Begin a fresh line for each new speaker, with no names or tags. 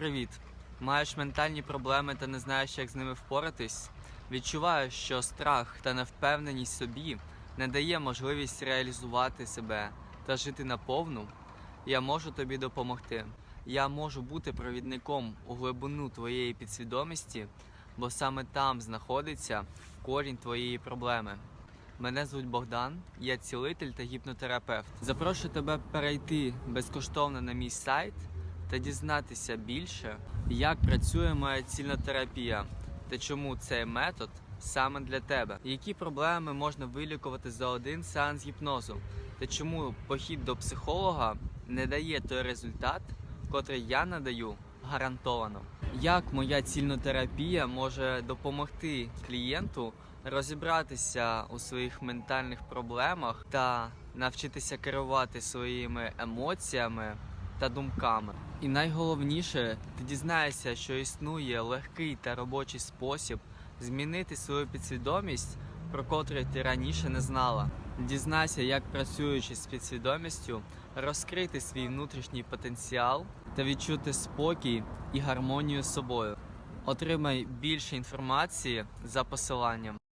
привіт! Маєш ментальні проблеми та не знаєш, як з ними впоратись? Відчуваєш, що страх та невпевненість собі не дає можливість реалізувати себе та жити наповну? Я можу тобі допомогти. Я можу бути провідником у глибину твоєї підсвідомості, бо саме там знаходиться корінь твоєї проблеми. Мене звуть Богдан, я цілитель та гіпнотерапевт. Запрошую тебе перейти безкоштовно на мій сайт та дізнатися більше, як працює моя цільнотерапія та чому цей метод саме для тебе. Які проблеми можна вилікувати за один сеанс гіпнозу, та чому похід до психолога не дає той результат, котрий я надаю гарантовано. Як моя цільнотерапія може допомогти клієнту розібратися у своїх ментальних проблемах та навчитися керувати своїми емоціями та думками. І найголовніше, ти дізнаєшся, що існує легкий та робочий спосіб змінити свою підсвідомість, про котрий ти раніше не знала. Дізнайся, як працюючи з підсвідомістю, розкрити свій внутрішній потенціал та відчути спокій і гармонію з собою. Отримай більше інформації за посиланням.